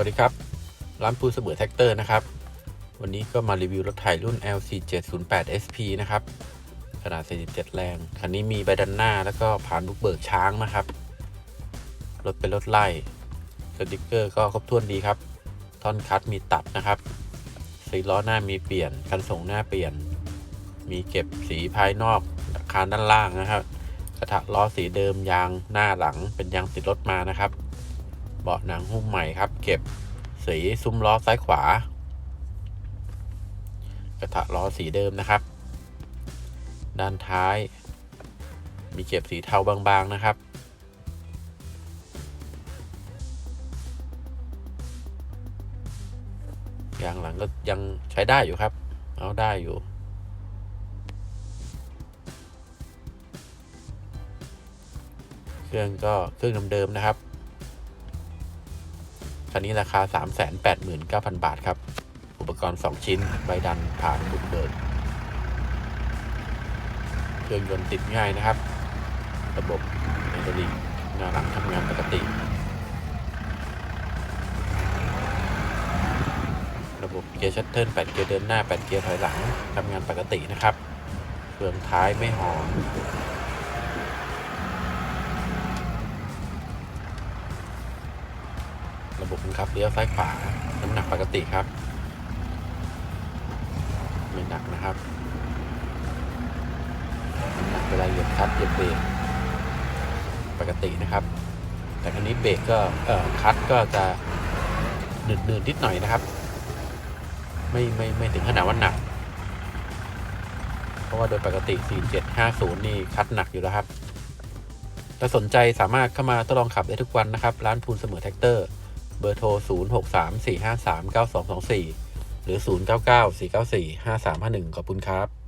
สวัสดีครับ ร้านปูเสมอแท็กเตอร์นะครับ วันนี้ก็มารีวิวรถไถรุ่น LC 708 SP นะครับ ขนาด 47 แรง คันนี้มีใบดันหน้าแล้วก็ผ่านบุกเบิกช้างนะครับ รถเป็นรถไล่สติกเกอร์ก็ครบถ้วนดีครับ ท่อนคัดมีตัดนะครับ สีล้อหน้ามีเปลี่ยน คันส่งหน้าเปลี่ยน มีเก็บสีภายนอกอาคารด้านล่างนะครับ กระทะล้อสีเดิมยางหน้าหลังเป็นยางติดรถมานะครับ เบาะหนังหุ้มใหม่ครับ เก็บสีซุ้มล้อซ้ายขวา กระทะล้อสีเดิมนะครับ ด้านท้าย มีเก็บสีเทาบางๆนะครับยางหลังก็ยังใช้ได้อยู่ครับ เอาได้อยู่ เครื่องก็เครื่องเดิมๆนะครับ คันนี้ราคา 389,000 บาทครับ อุปกรณ์ 2 ชิ้นใบดันผ่านบุกเบิกเครื่องยนต์ติดง่ายนะครับ ระบบไฮดรอลิกหน้าหลังทำงานปกติ ระบบเกียร์ชัตเทิล8เกียร์เดินหน้า 8 เกียร์ถอยหลังทำงานปกตินะครับเฟืองท้ายไม่หอม ครับเลี้ยวซ้ายขวาน้ำหนักปกติครับ ไม่หนักนะครับน้ำหนักเวลาเหยียบคัดเหยียบเบรกปกตินะครับ แต่คันนี้เบรกก็เอ่อคัดก็จะหนืดหนืดนิดหน่อยนะครับ ไม่ไม่ไม่ถึงขนาดว่าหนัก เพราะว่าโดยปกติ 4750 นี่คัดหนักอยู่แล้วครับถ้าสนใจสามารถเข้ามาทดลองขับได้ทุกวันนะครับ ร้านพูนเสมอแท็กเตอร์ เบอร์โทร 0634539224 หรือ 0994945351 ขอบคุณครับ